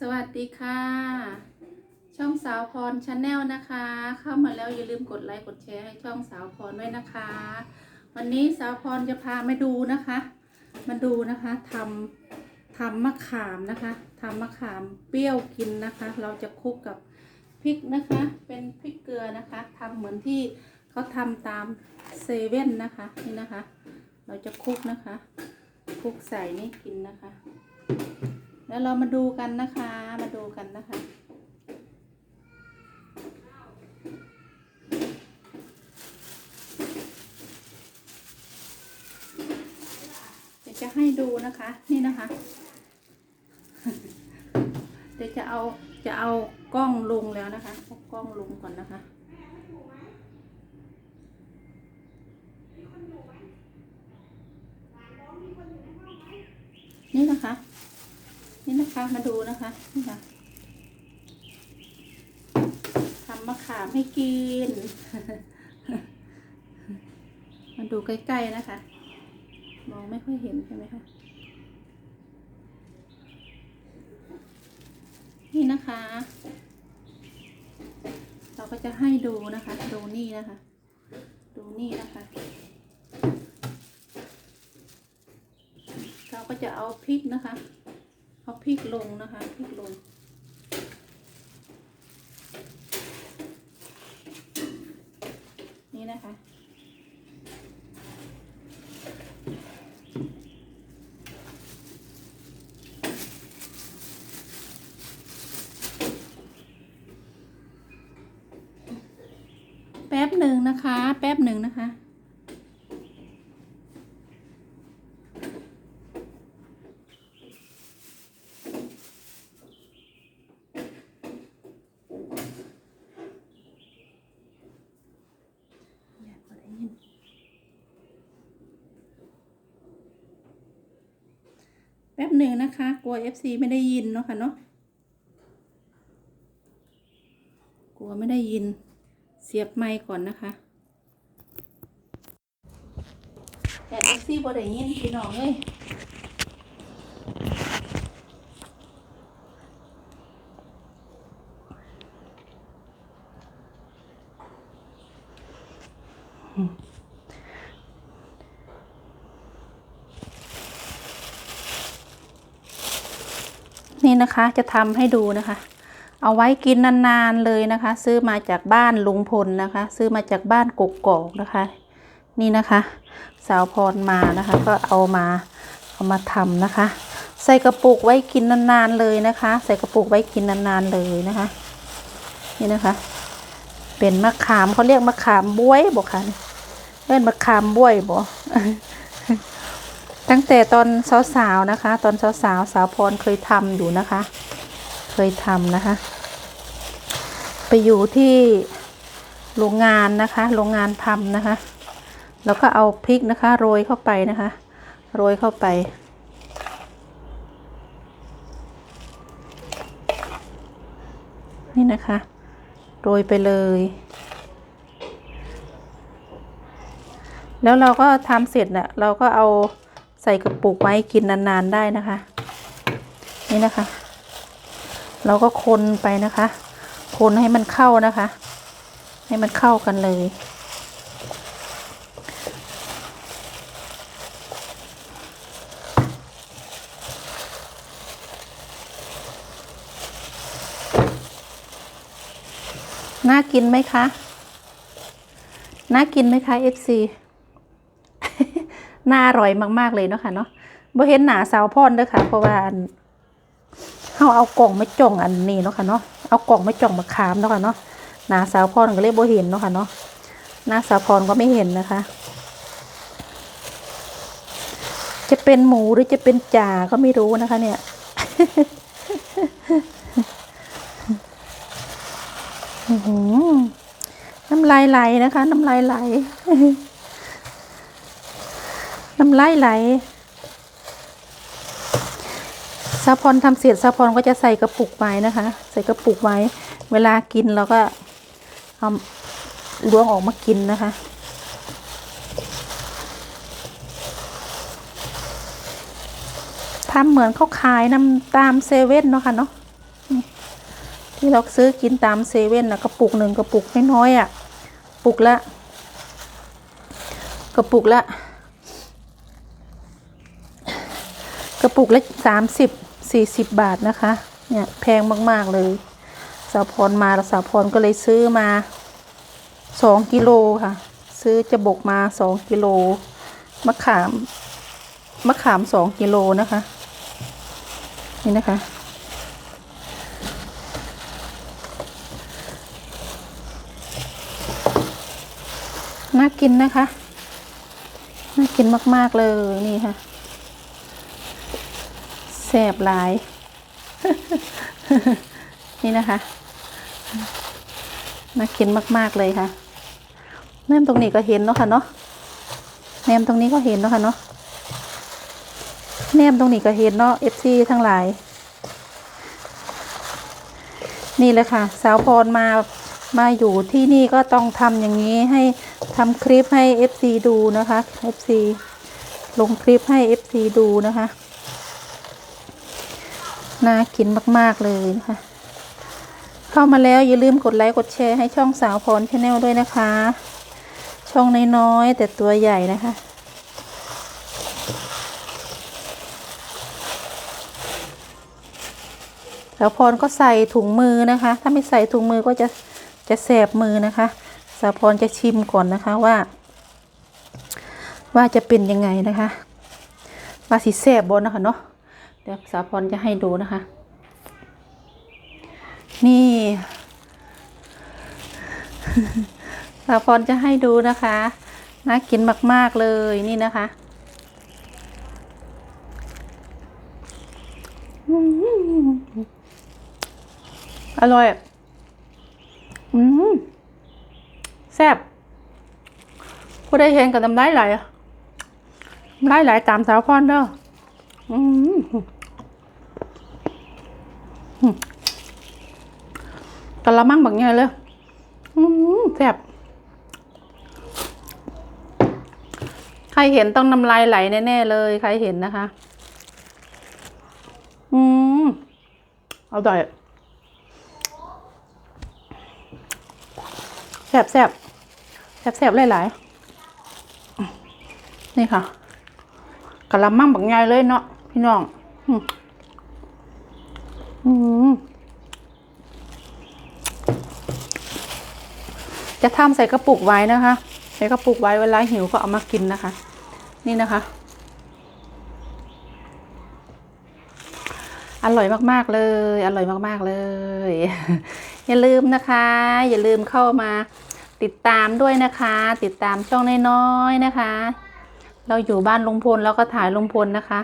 สวัสดีค่ะ ช่องสาวพรชาแนลนะคะ เข้ามาแล้วอย่าลืมกดไลค์กดแชร์ให้ช่องสาวพรด้วยนะคะ วันนี้สาวพรจะพามาดูนะคะ มาดูนะคะทำทำมะขามนะคะทำมะขามเปรี้ยวกินนะคะ เราจะคลุกกับพริกนะคะ เป็นพริกเกลือนะคะทำเหมือนที่เขาทำตามเซเว่นนะคะนี่นะคะ เราจะคลุกนะคะคลุกใส่นี่กินนะคะ แล้วเรามาดูกันนะคะ มาดูกันนะคะ เดี๋ยวจะให้ดูนะคะ นี่นะคะ เดี๋ยวจะเอา จะเอากล้องลงแล้วนะคะเอากล้องลงก่อนนะคะนี่นะคะ นี่นะคะมาดูนะคะนี่ค่ะทำมะขามให้กิน มาดูใกล้ๆนะคะ มองไม่ค่อยเห็นใช่ไหมคะ นี่นะคะ เราก็จะให้ดูนะคะ ดูนี่นะคะ ดูนี่นะคะ เราก็จะเอาพริกนะคะ เอาพริกลงนะคะพริกลง นี่นะคะ แป๊บหนึ่งนะคะ แป๊บหนึ่งนะคะ อย่าบ่ได้ยินแป๊บหนึ่งนะคะ กลัว FC ไม่ได้ยินเนาะค่ะเนาะกลัวไม่ได้ยินเสียบไมค์ก่อนนะคะแต่ FC บ่ได้ยินพี่น้องเอ้ย นี่นะคะจะทำให้ดูนะคะ เอาไว้กินนานๆเลยนะคะ ซื้อมาจากบ้านลุงพลนะคะ ซื้อมาจากบ้านกกอกนะคะ นี่นะคะ สาวพรมานะคะ ก็เอามาเอามาทำนะคะ ใส่กระปุกไว้กินนานๆเลยนะคะ ใส่กระปุกไว้กินนานๆเลยนะคะ นี่นะคะ เป็นมะขามเขาเรียกมะขามบ้วยบอกค่ะเล่นมะขามบ้วยบอก ตั้งแต่ตอนสาวๆนะคะ ตอนสาวๆสาวพรเคยทำอยู่นะคะ เคยทำนะคะ ไปอยู่ที่โรงงานนะคะ โรงงานทำนะคะ แล้วก็เอาพริกนะคะโรยเข้าไปนะคะ โรยเข้าไป นี่นะคะ โรยไปเลย แล้วเราก็ทำเสร็จน่ะเราก็เอา ใส่กระปุกไว้กินนาน ๆ ได้นะคะ นี่นะคะ เราก็คนไปนะคะ คนให้มันเข้านะคะ ให้มันเข้ากันเลย น่ากินไหมคะ น่ากินไหมคะ FC น่าอร่อยมากๆเลยเนาะค่ะเนาะบ่เห็นหนาสาวพรเด้อค่ะ เพราะว่าเขาเอากล่องมาจ่องอันนี้เนาะค่ะเนาะเอากล่องมาจ่องมาขามเนาะค่ะเนาะหนาสาวพรก็เลยบ่เห็นเนาะค่ะเนาะหน้าสาวพรก็ไม่เห็นนะคะ จะเป็นหมูหรือจะเป็นจ่าก็ไม่รู้นะคะ เนี่ยอื้อหือน้ำลายไหลนะคะ น้ำลายไหล น้ำลายไหลซาพรทำเสร็จซาพรก็จะใส่กระปุกไว้นะคะ ใส่กระปุกไว้ เวลากินเราก็เอาล้วงออกมากินนะคะ ทำเหมือนเขาขายนำตามเซเว่นเนาะค่ะเนาะที่เราซื้อกินตามเซเว่นนะกระปุกหนึ่งกระปุกน้อยๆอะ ปุกละ กระปุกละ กระปุกละสามสิบสี่สิบบาทนะคะ เนี่ยแพงมาก ๆ เลย สาวพรมาแล้วสาวพรก็เลยซื้อมาสองกิโลค่ะ ซื้อจะบกมาสองกิโลมะขามมะขามสองกิโลนะคะ นี่นะคะ น่ากินนะคะ น่ากินมาก ๆ เลยนี่ค่ะ แสบหลาย นี่นะคะน่ากินมาก ๆ เลยค่ะ แนมตรงนี้ก็เห็นเนาะค่ะเนาะแนมตรงนี้ก็เห็นเนาะค่ะเนาะแนมตรงนี้ก็เห็นเนาะ FC ทั้งหลาย นี่แหละค่ะ สาวพรมามาอยู่ที่นี่ก็ต้องทำอย่างนี้ให้ทำคลิปให้ FC ดูนะคะ FC ลงคลิปให้ FC ดูนะคะ น่ากินมาก ๆ เลยนะคะ เข้ามาแล้วอย่าลืมกดไลค์กดแชร์ให้ช่องสาวพรชาแนลด้วยนะคะ ช่องน้อยๆแต่ตัวใหญ่นะคะสาวพรก็ใส่ถุงมือนะคะ ถ้าไม่ใส่ถุงมือก็จะจะแสบมือนะคะ สาวพรจะชิมก่อนนะคะว่า ว่าจะเป็นยังไงนะคะ ว่าสีแสบบนนะคะเนาะ เดี๋ยวสาวพรจะให้ดูนะคะ นี่ สาวพรจะให้ดูนะคะน่ากินมาก ๆ เลยนี่นะคะอร่อย อืมแซ่บผู้ได้เห็นกับน้ำลายไหลน้ำลายไหลตามสาวพรเด้ออืม กะละมังบักใหญ่เลยแซ่บใครเห็นต้องน้ำลายไหลแน่ๆเลย ใครเห็นนะคะ อืมอร่อยแซ่บแซ่บแซ่บแซ่บหลายๆ นี่ค่ะกะละมังบักใหญ่เลยเนาะพี่น้อง อืมอืม จะทำใส่กระปุกไว้นะคะ ใส่กระปุกไว้เวลาหิวก็เอามากินนะคะ นี่นะคะ อร่อยมาก ๆ เลย อร่อยมาก ๆ เลย อย่าลืมนะคะ อย่าลืมเข้ามาติดตามด้วยนะคะ ติดตามช่องน้อยๆนะคะ เราอยู่บ้านลุงพลแล้วก็ถ่ายลุงพลนะคะ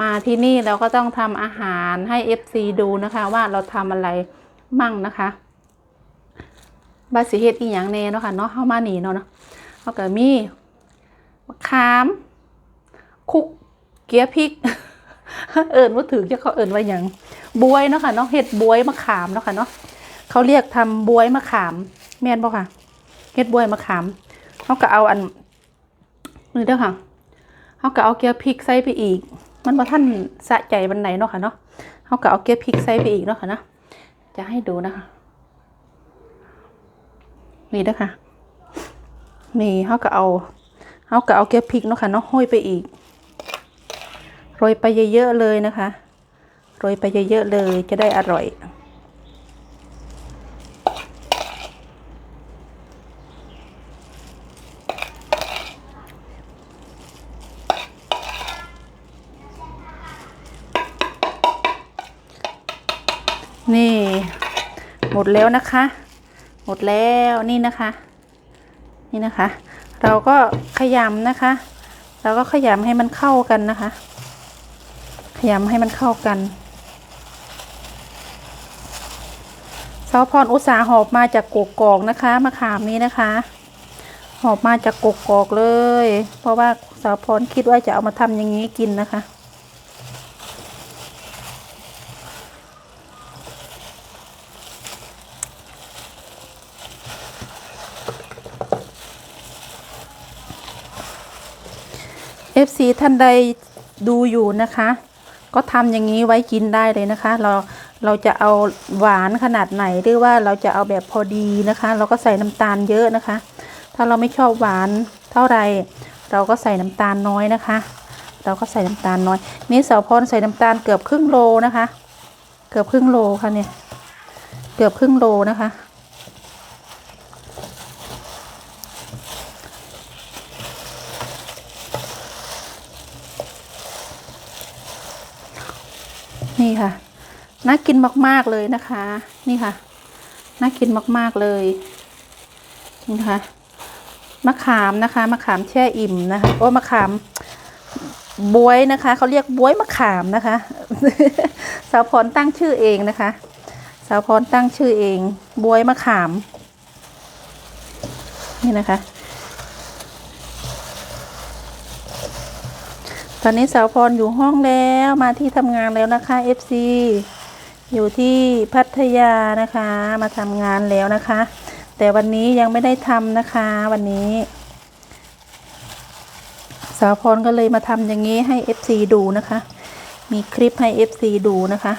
มาที่นี่เราก็ต้องทำอาหารให้ FC ดูนะคะ ว่าเราทำอะไรมั่งนะคะ บาสิเฮ็ดอีหยังแน่เนาะค่ะเนาะเฮามานี่เนาะเนาะเฮาก็มีมะขามคุกเกี๊ยพริก เอิญว่าถือจะเขาเอิญว่าหยังบวยเนาะค่ะเนาะเฮ็ดบวยมะขามเนาะค่ะเนาะเขาเรียกทำบวยมะขาม แม่นบ่ค่ะเฮ็ดบวยมะขามเขาก็เอาอันนี่เด้อค่ะเขาก็เอาเกี๊ยพริกใส่ไปอีก มันบ่ท่านสะใจบันไหนเนาะค่ะเนาะเขาก็เอาเกี๊ยพริกใส่ไปอีกเนาะค่ะเนะจะให้ดูนะคะ นี่นะคะนี่เขาก็เอาเขาก็เอาแก้พริกเนาะค่ะเนาะห้อยไปอีกโรยไปเยอะๆเลยนะคะโรยไปเยอะๆเลยจะได้อร่อยนี่ หมดแล้วนะคะ หมดแล้วนี่นะคะ นี่นะคะ เราก็ขยำนะคะ เราก็ขยำให้มันเข้ากันนะคะ ขยำให้มันเข้ากันสาวพรอุตสาหอบมาจากกกกอกนะคะมะขามนี้นะคะ หอบมาจากกกอกเลย เพราะว่าสาวพรคิดว่าจะเอามาทำอย่างนี้กินนะคะ FC ท่านใดดูอยู่นะคะ ก็ทำอย่างนี้ไว้กินได้เลยนะคะ เราเราจะเอาหวานขนาดไหนหรือว่าเราจะเอาแบบพอดีนะคะ เราก็ใส่น้ำตาลเยอะนะคะ ถ้าเราไม่ชอบหวานเท่าไหร่เราก็ใส่น้ำตาลน้อยนะคะ เราก็ใส่น้ำตาลน้อย นี่สาวพรใส่น้ำตาลเกือบครึ่งโลนะคะ เกือบครึ่งโลค่ะเนี่ย เกือบครึ่งโลนะคะ นี่ค่ะ น่ากินมาก ๆ เลยนะคะ นี่ค่ะ น่ากินมาก ๆ เลยนี่นะคะมะขามนะคะ มะขามแช่อิ่มนะคะโอ้มะขามบวยนะคะ เขาเรียกบวยมะขามนะคะ สาวพรตั้งชื่อเองนะคะ สาวพรตั้งชื่อเอง บวยมะขาม นี่นะคะ ตอนนี้สาวพรอยู่ห้องแล้วมาที่ทำงานแล้วนะคะ FC อยู่ที่พัทยานะคะมาทำงานแล้วนะคะ แต่วันนี้ยังไม่ได้ทำนะคะวันนี้ สาวพรก็เลยมาทำอย่างนี้ให้ FC ดูนะคะ มีคลิปให้ FC ดูนะคะ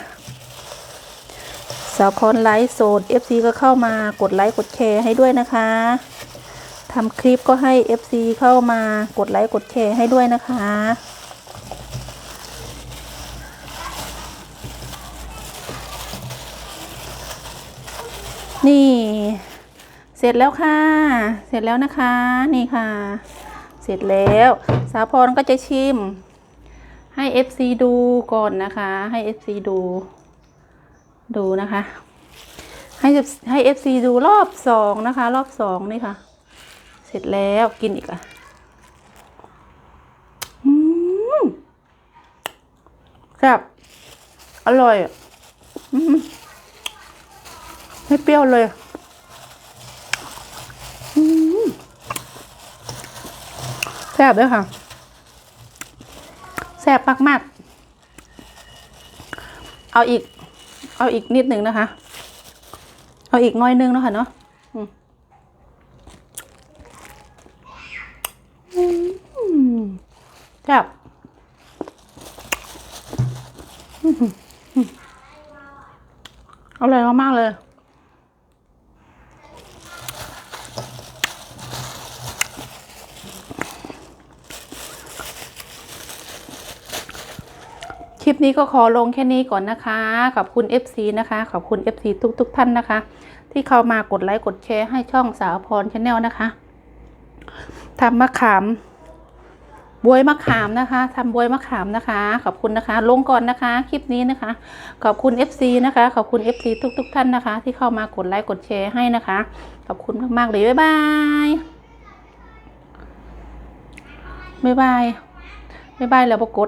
สาวพรไลฟ์สด FC ก็เข้ามากดไลค์กดแชร์ให้ด้วยนะคะทำคลิปก็ให้ FC เข้ามากดไลค์กดแชร์ให้ด้วยนะคะ นี่ เสร็จแล้วค่ะ เสร็จแล้วนะคะ นี่ค่ะ เสร็จแล้ว สาพรก็จะชิม ให้ FC ดูก่อนนะคะ ให้ FC ดู ดูนะคะ ให้ให้ FC ดูรอบสองนะคะ รอบสองนี่ค่ะ เสร็จแล้วกินอีกอะอืมแซ่บอร่อยอะอืม ไม่เปรี้ยวเลยแซ่บด้วยค่ะ แซ่บมากๆ เอาอีก เอาอีกนิดหนึ่งนะคะ เอาอีกน้อยนึงเนาะค่ะเนาะอืมอืมแซ่บอร่อยมากๆเลย นี้ก็ขอลงแค่นี้ก่อนนะคะ ขอบคุณ FC นะคะ ขอบคุณ FC ทุกๆทท่านนะคะ ที่เข้ามากดไลค์กดแชร์ให้ช่องสาวพรชาแนลนะคะทำมะขามบวยมะขามนะคะทำบวยมะขามนะคะ ขอบคุณนะคะ ลงก่อนนะคะ คลิปนี้นะคะ ขอบคุณ FC นะคะ ขอบคุณ FC ทุกๆทท่านนะคะ ที่เข้ามากดไลค์กดแชร์ให้นะคะ ขอบคุณมากๆเลยบ๊ายบายบ๊ายบายบ๊ายบายแล้วปรากฏ